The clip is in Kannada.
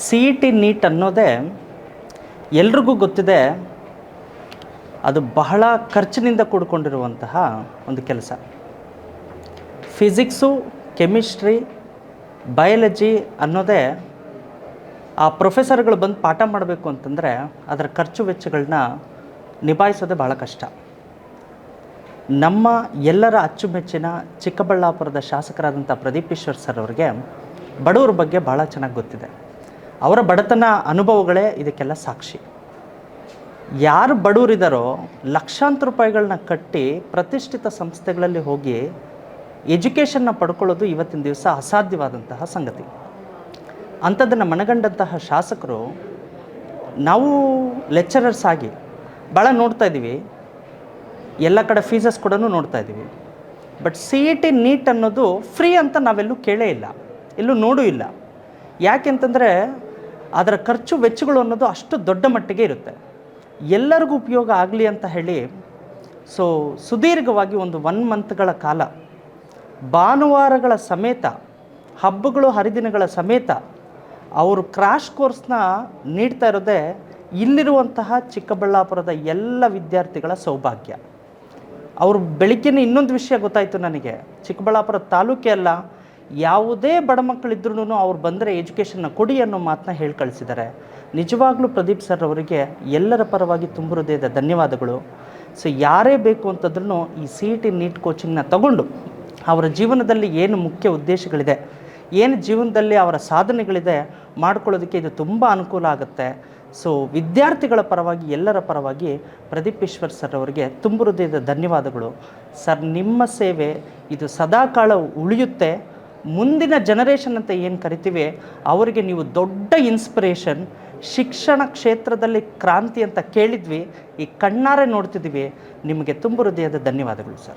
ಸಿ ಇ ಟಿ ನೀಟ್ ಅನ್ನೋದೇ ಎಲ್ರಿಗೂ ಗೊತ್ತಿದೆ, ಅದು ಬಹಳ ಖರ್ಚಿನಿಂದ ಕೂಡಿಕೊಂಡಿರುವಂತಹ ಒಂದು ಕೆಲಸ. ಫಿಸಿಕ್ಸು ಕೆಮಿಸ್ಟ್ರಿ ಬಯಾಲಜಿ ಅನ್ನೋದೇ ಆ ಪ್ರೊಫೆಸರ್ಗಳು ಬಂದು ಪಾಠ ಮಾಡಬೇಕು ಅಂತಂದರೆ ಅದರ ಖರ್ಚು ವೆಚ್ಚಗಳನ್ನ ನಿಭಾಯಿಸೋದೇ ಭಾಳ ಕಷ್ಟ. ನಮ್ಮ ಎಲ್ಲರ ಅಚ್ಚುಮೆಚ್ಚಿನ ಚಿಕ್ಕಬಳ್ಳಾಪುರದ ಶಾಸಕರಾದಂಥ ಪ್ರದೀಪ್ ಈಶ್ವರ್ ಸರ್ ಅವರಿಗೆ ಬಡವರ ಬಗ್ಗೆ ಭಾಳ ಚೆನ್ನಾಗಿ ಗೊತ್ತಿದೆ. ಅವರ ಬಡತನ ಅನುಭವಗಳೇ ಇದಕ್ಕೆಲ್ಲ ಸಾಕ್ಷಿ. ಯಾರು ಬಡವರಿದ್ದಾರೋ ಲಕ್ಷಾಂತರ ರೂಪಾಯಿಗಳನ್ನ ಕಟ್ಟಿ ಪ್ರತಿಷ್ಠಿತ ಸಂಸ್ಥೆಗಳಲ್ಲಿ ಹೋಗಿ ಎಜುಕೇಷನ್ನ ಪಡ್ಕೊಳ್ಳೋದು ಇವತ್ತಿನ ದಿವಸ ಅಸಾಧ್ಯವಾದಂತಹ ಸಂಗತಿ. ಅಂಥದ್ದನ್ನು ಮನಗಂಡಂತಹ ಶಾಸಕರು ನಾವು ಲೆಕ್ಚರರ್ಸ್ ಆಗಿ ಭಾಳ ನೋಡ್ತಾ ಇದ್ದೀವಿ. ಎಲ್ಲ ಕಡೆ ಫೀಸಸ್ ಕೂಡ ನೋಡ್ತಾ ಇದ್ದೀವಿ. But C E T NEET ಅನ್ನೋದು ಫ್ರೀ ಅಂತ ನಾವೆಲ್ಲೂ ಕೇಳೇ ಇಲ್ಲ. ಎಲ್ಲೂ ನೋಡೂ ಇಲ್ಲ. ಯಾಕೆಂತಂದರೆ ಅದರ ಖರ್ಚು ವೆಚ್ಚಗಳು ಅನ್ನೋದು ಅಷ್ಟು ದೊಡ್ಡ ಮಟ್ಟಿಗೆ ಇರುತ್ತೆ. ಎಲ್ಲರಿಗೂ ಉಪಯೋಗ ಆಗಲಿ ಅಂತ ಹೇಳಿ ಸೊ ಸುದೀರ್ಘವಾಗಿ ಒಂದು ಒನ್ ಮಂತ್ಗಳ ಕಾಲ, ಭಾನುವಾರಗಳ ಸಮೇತ, ಹಬ್ಬಗಳು ಹರಿದಿನಗಳ ಸಮೇತ ಅವರು ಕ್ರಾಶ್ ಕೋರ್ಸ್ನ ನೀಡ್ತಾ ಇರೋದೇ ಇಲ್ಲಿರುವಂತಹ ಚಿಕ್ಕಬಳ್ಳಾಪುರದ ಎಲ್ಲ ವಿದ್ಯಾರ್ಥಿಗಳ ಸೌಭಾಗ್ಯ. ಅವರು ಬೆಳಿಗ್ಗೆನೇ ಇನ್ನೊಂದು ವಿಷಯ ಗೊತ್ತಾಯಿತು ನನಗೆ. ಚಿಕ್ಕಬಳ್ಳಾಪುರ ತಾಲೂಕೆ ಅಲ್ಲ ಯಾವುದೇ ಬಡ ಮಕ್ಕಳಿದ್ರೂ ಅವ್ರು ಬಂದರೆ ಎಜುಕೇಷನ್ನ ಕೊಡಿ ಅನ್ನೋ ಮಾತನ್ನ ಹೇಳಿ ಕಳಿಸಿದ್ದಾರೆ. ನಿಜವಾಗ್ಲೂ ಪ್ರದೀಪ್ ಸರ್ ಅವರಿಗೆ ಎಲ್ಲರ ಪರವಾಗಿ ತುಂಬ ಹೃದಯದ ಧನ್ಯವಾದಗಳು. ಸೊ ಯಾರೇ ಬೇಕು ಅಂತಂದ್ರೂ ಈ ಸಿ ಇ ಟಿ ನೀಟ್ ಕೋಚಿಂಗ್ನ ತಗೊಂಡು ಅವರ ಜೀವನದಲ್ಲಿ ಏನು ಮುಖ್ಯ ಉದ್ದೇಶಗಳಿದೆ, ಏನು ಜೀವನದಲ್ಲಿ ಅವರ ಸಾಧನೆಗಳಿದೆ ಮಾಡ್ಕೊಳ್ಳೋದಕ್ಕೆ ಇದು ತುಂಬ ಅನುಕೂಲ ಆಗುತ್ತೆ. ಸೊ ವಿದ್ಯಾರ್ಥಿಗಳ ಪರವಾಗಿ, ಎಲ್ಲರ ಪರವಾಗಿ ಪ್ರದೀಪ್ ಈಶ್ವರ್ ಸರ್ ಅವರಿಗೆ ತುಂಬ ಹೃದಯದ ಧನ್ಯವಾದಗಳು. ಸರ್, ನಿಮ್ಮ ಸೇವೆ ಇದು ಸದಾಕಾಲ ಉಳಿಯುತ್ತೆ. ಮುಂದಿನ ಜನರೇಷನ್ ಅಂತ ಏನು ಕರಿತೀವಿ, ಅವರಿಗೆ ನೀವು ದೊಡ್ಡ ಇನ್ಸ್ಪಿರೇಷನ್ ಶಿಕ್ಷಣ ಕ್ಷೇತ್ರದಲ್ಲಿ ಕ್ರಾಂತಿ ಅಂತ ಕೇಳಿದ್ವಿ, ಈ ಕಣ್ಣಾರೆ ನೋಡ್ತಿದ್ದೀವಿ ನಿಮಗೆ ತುಂಬ ಹೃದಯದ ಧನ್ಯವಾದಗಳು ಸರ್.